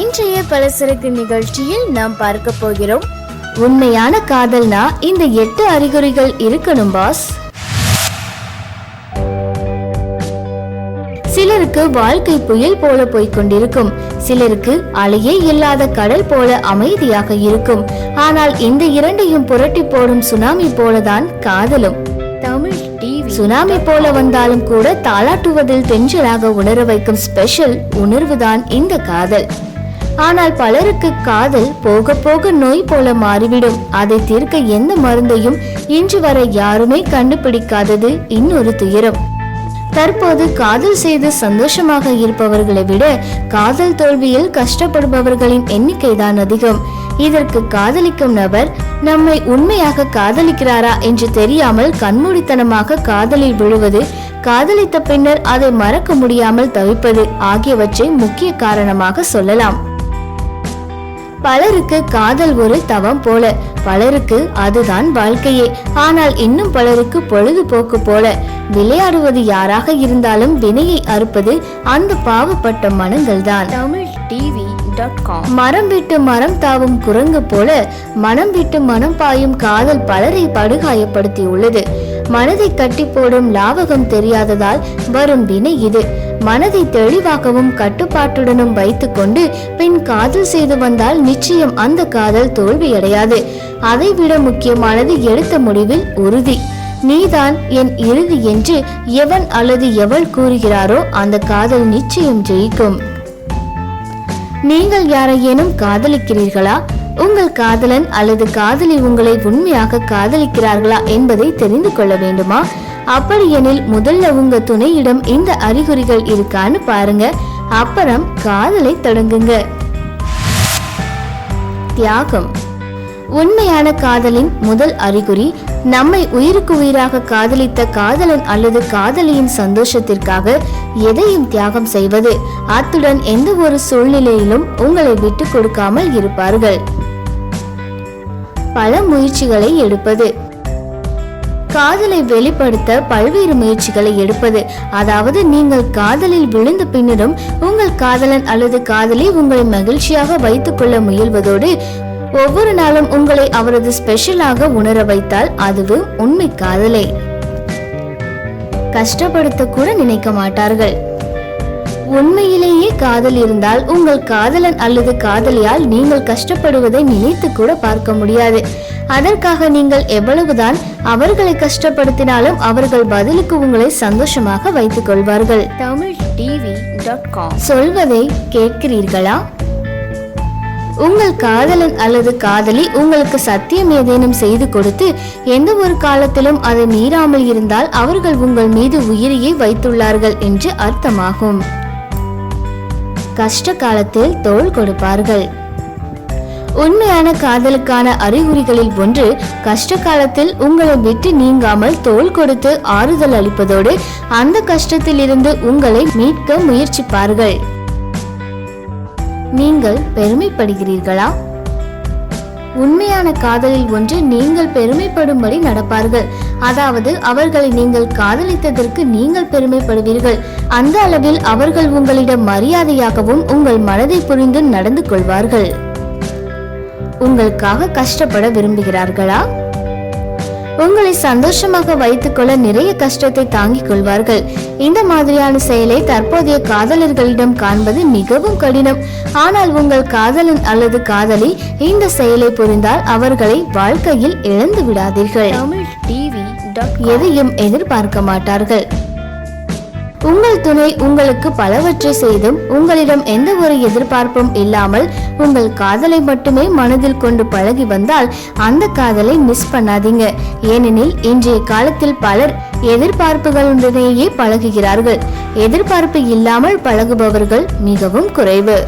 இன்றைய பலசரக்கு நிகழ்ச்சியில் நாம் பார்க்க போகிறோம். உண்மையான காதல்னா இந்த எட்டு அறிகுறிகள் இருக்கணும் பாஸ். சிலருக்கு வாழ்க்கை புயல் போல போய்க்கொண்டிருக்கும் சிலருக்கு அலையே இல்லாத கடல் போல அமைதியாக இருக்கும். ஆனால் இந்த இரண்டையும் புரட்டி போடும் சுனாமி போலதான் காதலும். தமிழ் டிவி. சுனாமி போல வந்தாலும் கூட தாளாட்டுவதில் தென்றலாக உணர வைக்கும் ஸ்பெஷல் உணர்வுதான் இந்த காதல். ஆனால் பலருக்கு காதல் போக போக நோய் போல மாறிவிடும். அதை தீர்க்க எந்த மருந்தையும் இன்று வரை யாருமே கண்டுபிடிக்காதது இன்னொரு துயரம். தற்போது காதல் செய்து சந்தோஷமாக இருப்பவர்களை விட காதல் தோல்வியில் கஷ்டப்படுபவர்களின் எண்ணிக்கைதான் அதிகம். இதற்கு காதலிக்கும் நபர் நம்மை உண்மையாக காதலிக்கிறாரா என்று தெரியாமல் கண்மூடித்தனமாக காதலில் விழுவது காதலித்த பின்னர் அதை மறக்க முடியாமல் தவிப்பது ஆகியவற்றை முக்கிய காரணமாக சொல்லலாம். பலருக்கு காதல் ஒரு தவம் போல. பலருக்கு அதுதான் வாழ்க்கையே. ஆனால் இன்னும் பலருக்கு பொழுதுபோக்கு போல. விளையாடுவது யாராக இருந்தாலும் வினையை அறுப்பது அந்த பாவப்பட்ட மனங்கள்தான். தமிழ் டிவி மரம் விட்டு மரம் தாவும் குரங்கு போல மனம் விட்டு மனம் பாயும் காதல் பலரை படுகாயப்படுத்தி உள்ளது மனதை கட்டி போடும் லாவகம் தெரியாததால் வரும் வினை இது. மனதை தெளிவாகவும் கட்டுப்பாட்டுடனும் வைத்துக்கொண்டு பெண் காதல் செய்து வந்தால் நிச்சயம் அந்த காதல் தோல்வியடையாது. அதைவிட முக்கியமானது எடுத்த முடிவில் உறுதி. நீதான் என் இறுதி என்று எவன் அல்லது எவள் கூறுகிறாரோ அந்த காதல் நிச்சயம் ஜெயிக்கும். நீங்கள் யாரையேனும் காதலிக்கிறீர்களா? உங்கள் காதலன் அல்லது காதலி உங்களை உண்மையாக காதலிக்கிறார்களா என்பதை தெரிந்து கொள்ள வேண்டுமா? அப்படியெனில் முதல்ல உங்க துணையிடம் இந்த அறிகுறிகள் இருக்கான்னு பாருங்க. அப்புறம் காதலை தொடங்குங்க. தியாகம். உண்மையான காதலின் முதல் அறிகுறி நம்மை உயிருக்கு உயிராக காதலித்த காதலன் அல்லது காதலியின் சந்தோஷத்திற்காக எதையும் தியாகம் செய்வது. அத்துடன் எந்த ஒரு சூழ்நிலையிலும் உங்களை விட்டு கொடுக்காமல் இருப்பார்கள். பல முயற்சிகளை எடுப்பது. காதலை வெளிப்படுத்த பல்வேறு முயற்சிகளை எடுப்பது. அதாவது நீங்கள் காதலில் விழுந்த பின்னரும் உங்கள் காதலன் அல்லது காதலி உங்களை மகிழ்ச்சியாக வைத்துக்கொள்ள முயல்வதோடு ஒவ்வொரு நாளும் உங்களை அவரது ஸ்பெஷலாக உணர வைத்தால் அதுவும் உண்மை காதலை. கஷ்டப்படுத்த கூட நினைக்க மாட்டார்கள். உண்மையிலேயே காதல் இருந்தால் உங்கள் காதலன் அல்லது காதலியால் நீங்கள் கஷ்டப்படுவதை நினைத்து கூட பார்க்க முடியாது. அதற்காக நீங்கள் எவ்வளவுதான் அவர்களை கஷ்டப்படுத்தினாலும் அவர்கள் பதிலுக்கு உங்களை சந்தோஷமாக வைத்துக் கொள்வார்கள். தமிழ் டிவி சொல்வதை கேட்கிறீர்களா? உங்கள் காதலன் அல்லது காதலி உங்களுக்கு சத்தியம் ஏதேனும் செய்து கொடுத்து எந்த ஒரு காலத்திலும் அதை மீறாமல் இருந்தால் அவர்கள் உங்கள் மீது உயிரையே வைத்துள்ளார்கள் என்று அர்த்தமாகும். கஷ்ட காலத்தில் தோள் கொடுப்பார்கள். உண்மையான காதலுக்கான அறிகுறிகளில் ஒன்று கஷ்ட காலத்தில் உங்களை விட்டு நீங்காமல் தோள் கொடுத்து ஆறுதல் அளிப்பதோடு அந்த கஷ்டத்தில் இருந்து உங்களை மீட்க முயற்சிப்பார்கள். நீங்கள் பெருமைப்படுகிறீர்களா? உண்மையான காதலில் ஒன்று நீங்கள் பெருமைப்படும்படி நடப்பார்கள். அதாவது அவர்களை நீங்கள் காதலித்ததற்கு நீங்கள் பெருமைப்படுவீர்கள். அந்த அளவில் அவர்கள் உங்களிடம் மரியாதையாகவும் உங்கள் மனதை புரிந்து நடந்து கொள்வார்கள். உங்களுக்காக கஷ்டப்பட விரும்புகிறார்களா? உங்களை சந்தோஷமாக வைத்துக்கொள்ள நிறைய கஷ்டத்தை தாங்கிக் கொள்வார்கள். இந்த மாதிரியான செயலை தற்போதைய காதலர்களிடம் காண்பது மிகவும் கடினம். ஆனால் உங்கள் காதலன் அல்லது காதலி இந்த செயலை புரிந்தால் அவர்களை வாழ்க்கையில் இழந்து விடாதீர்கள் எதையும் எதிர்பார்க்க மாட்டார்கள். உங்கள் துணை உங்களுக்கு பலவற்றை செய்தும் உங்களிடம் எந்த ஒரு எதிர்பார்ப்பும் இல்லாமல் உங்கள் காதலை மட்டுமே மனதில் கொண்டு பழகி வந்தால் அந்த காதலை மிஸ் பண்ணாதீங்க. ஏனெனில் இன்றைய காலத்தில் பலர் எதிர்பார்ப்புகளுடனேயே பழகுகிறார்கள். எதிர்பார்ப்பு இல்லாமல் பழகுபவர்கள் மிகவும் குறைவு.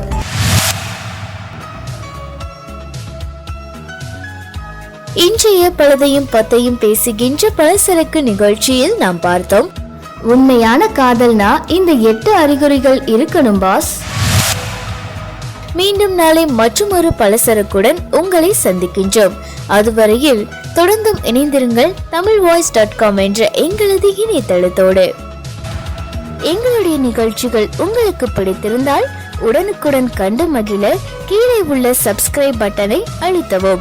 இன்றைய பழுதையும் பத்தையும் பேசுகின்ற பலசரக்கு நிகழ்ச்சியில் நாம் பார்த்தோம். உண்மையான காதல்னா இந்த எட்டு அறிகுறிகள் இருக்கணும் பாஸ். மீண்டும் நாளை மற்றொரு பலசரக்குடன் உங்களை சந்திக்கின்றோம். அதுவரையில் தொடர்ந்தும் இணைந்திருங்கள் தமிழ் வாய்ஸ் டாட் காம் என்ற எங்களது இணையதளத்தோடு. எங்களுடைய நிகழ்ச்சிகள் உங்களுக்கு பிடித்திருந்தால் உடனுக்குடன் கண்டு மகிழ கீழே உள்ள சப்ஸ்கிரைப் பட்டனை அழுத்தவும்.